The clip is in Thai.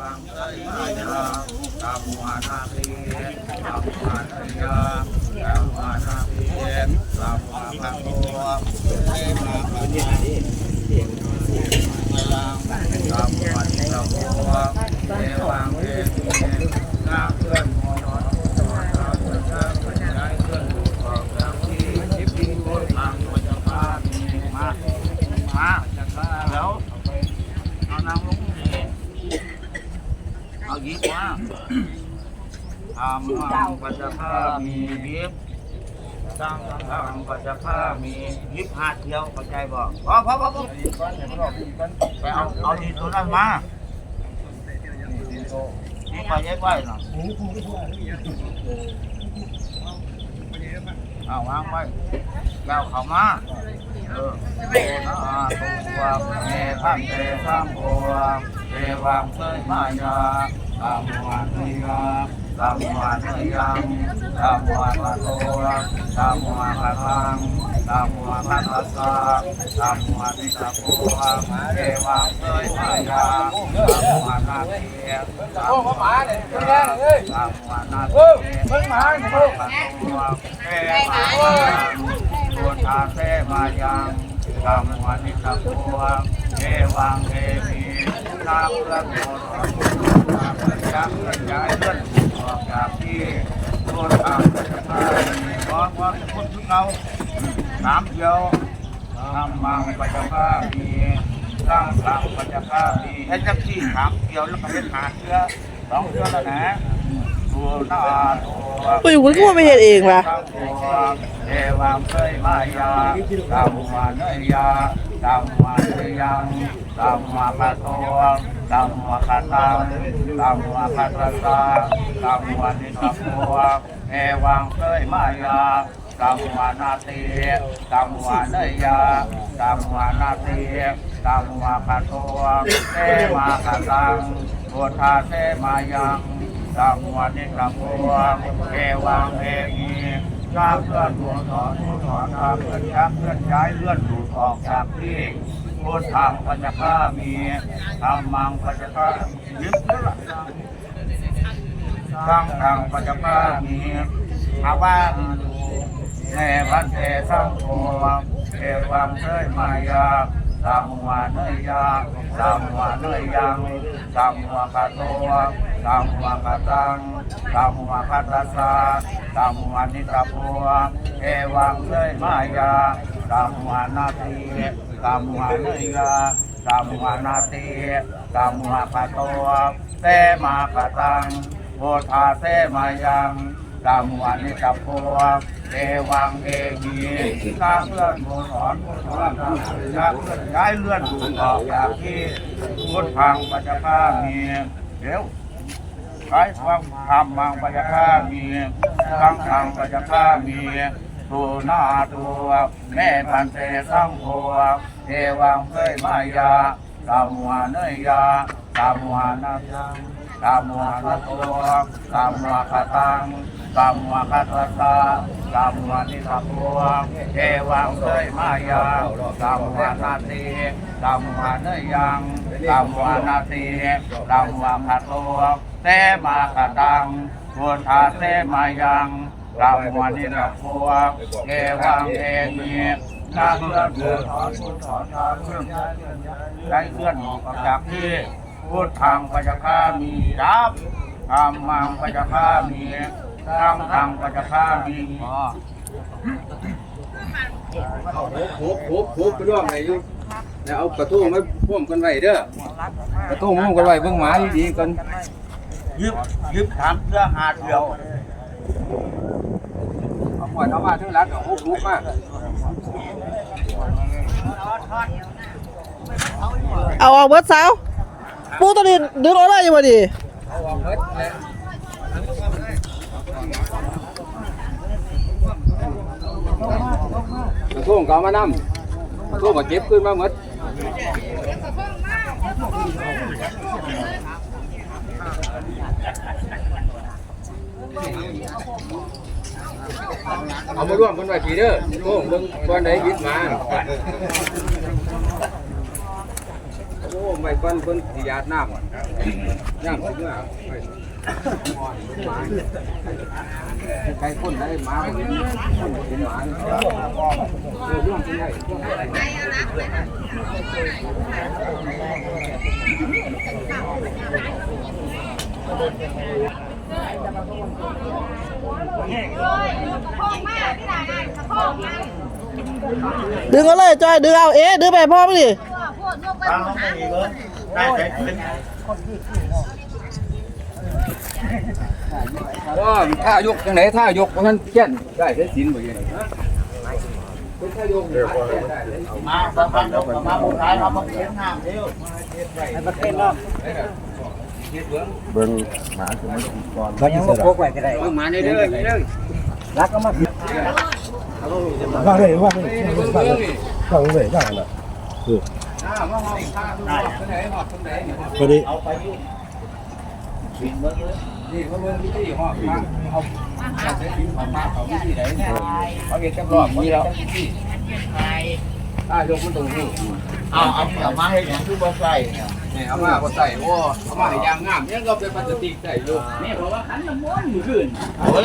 วังไสมายาตามวานาเตตามวานาเยาตามวานาเตตามวาพังโตเทมาปัญญาเวลาตามวานิสัมโภเทวังเทมีนาเคลื่อนมโนตามเพื่อนข้าเพื่อนย้ายเคลื่อนดูออกจากที่ทิพย์โคตรทางมันจะพามีมามาเดี๋ยวเอานางลงนี่เอายิกมา ทำมังปัจจคามียิบสร้างทางปัจจคามียิบหาเที่ยวเข้าใจบ่พอพอพอพอไปเอาเอาที่ตัวนั้นมานี่ไปเย็บไว้น่ะเอาวางไว้แล้วเข้ามาเออโอนาตัวเมทันเตสังโฆเทวังเสยมายาตามวันเนยา ตามวันเยังตามวันละโตตามวันละทังตามวันละทัสสะตามวันนิสัพโพเทวังเสยมายาตามวันนาเทียตามวันเนยาตามวันนาเทียตามวันละโตเทวังพุทธาเสมายังกรรมวันนิสัพพวงเอวังเอมีนาเพื่อนโมทนาเพื่อนยักษ์เพื่อนย้ายเพื่อน ออกจากที่พุทธาเสมาขอความพุทธเราสามเดียวทำมังปัจจภามีสร้างสร้างปัจจภามีให้จักที่สามเดียวแล้วก็เป็นหาเชื้อสองเชื้อแล้วนะตัวหน้าตัวอุ้ยคุณก็มาไปเฮ็ดเองล่ะเอวังเคยมายาตามมาเนยยาตามมาเนยยัง ตามมาคาโตตามมาคาตังตามมาคาตสาตามมานิสัพโพเอวังเคยมายาตามมานาตีตามมาเนยยาตามมานาตีตามมาคาโตเอมาคาตังโพธาเทมายังตามวันนี้กับพวงเอวังเองีชาเพื่อนหัวถอนหัวถอนทาเพื่อนชักเพื่อนย้ายเลื่อนดูดออกจากที่ พุทธังปัญจข้ามีธรรมังปัญจข้ายึดนั่นแหละสร้างทางปัญจข้ามีอาว่าแม่พันเตสังโฆเอวังเคยมายาตามวาเนยาตามวาเนยังตามวากาโตตามวากาตังตามวาคาตาสาตามวานิสาโพเอวังเลยมายาตามวานาที ตามวานยยาตามวานาทีตามวากาโตเตมากาตังโพธาเตมายังตามวันนี้จับพวงเอวังเองีสร้างเลื่อนโมสอนโมสอนสร้างเลื่อนย้ายเลื่อนดูออกจากที่พุทธังปัจจคามีเดี๋ยวใช้ความทำมังปัจจคามีสังขังปัจจคามี ตัวนาตัวแม่พันเตสังโฆเอวังเคยมายาตามวาเนยาตามวานายังตามวาคาโตตามวาคตังตามวาคาตสาตามวานิสัพวงเอวังเคยมายาตามวานาตีตามวาเนยยังตามวานาตีตามวาคาโตเตมาคตังพุทธาเตมายัง ตามวานิสัพพวเอวังเอมีนาเลื่อนเลื่อนถอนถอนทางเลื่อนได้เลื่อนออกจากที่พุทธังปัจจคามีจับธรรมังปัจจคามีสังฆังปัจจคามีอ๋อโคบโคบโคบไปร่วมไหนอยู่แล้วเอากระทุ่งมาพ่วมกันไว้เด้อกระทุ่งพ่วมกันไว้เบิ่งหมาดีๆกันยึบยึบถามเพื่อหาเดียว อาหมดเอามาเท่ารักเอาโคบลุกมาเอาออกเบิดสาวปูตัวนี้ดึงออกได้อยู่บ่ดิเอาออกเบิดแล้วกระทุ่งก็เอามานำกระทุ่งก็เก็บขึ้นมาหมด เอามาร่วมกันไว้ทีเด้อโอ้เบิ่งก่อนได้ยิดมาโอ้ไว้ก่อนเพิ่นสิยาดน้ำก่อนย่างสิเมื่อไปใครคนได้หมาคนนี้คนเป็นหมาเออร่วมเป็นไงร่วมเป็นไง ดึงเอาเลยจอยดึงเอาเอ๊ะดึงไปพ่อมั้งดิฟังเขาไม่ดีเบิ้งได้ใจขึ้นว่าท่ายกจังไหนท่ายกเพราะฉะนั้นเขียนได้ใช้สินบ่ยังเป็นท่ายกได้ได้มาฟังฟังยมาบุญท้ายเราบังเอิญห้ามเดียวเบิ่งหมาคือมันก่อนแล้วยังบ่พกไว้ก็ได้เบิ่งหมาเด้อเด้อเด้อรักก็มาว่าเลยว่าเลยว่าเลยว่าเลยว่าเลยอ่ามาห้องข้างนอกไหนหอดตรงไหนนี่อดีเบินเบิ้งเลยนี่เขาเบิ่งหอดข้าในของมาเนเนี่ยเดจังรอ มันตรงนี้เอาเอาเอามาให้อย่างที่บ่ใส่เนี่ยนี่เอามาบ่ใส่โอ้เอามาให้ยางงามยังก็เป็นพลาสติกใส่อยู่นี่เพราะว่าขันน้ำมนต์มื้อคืนโอ้ย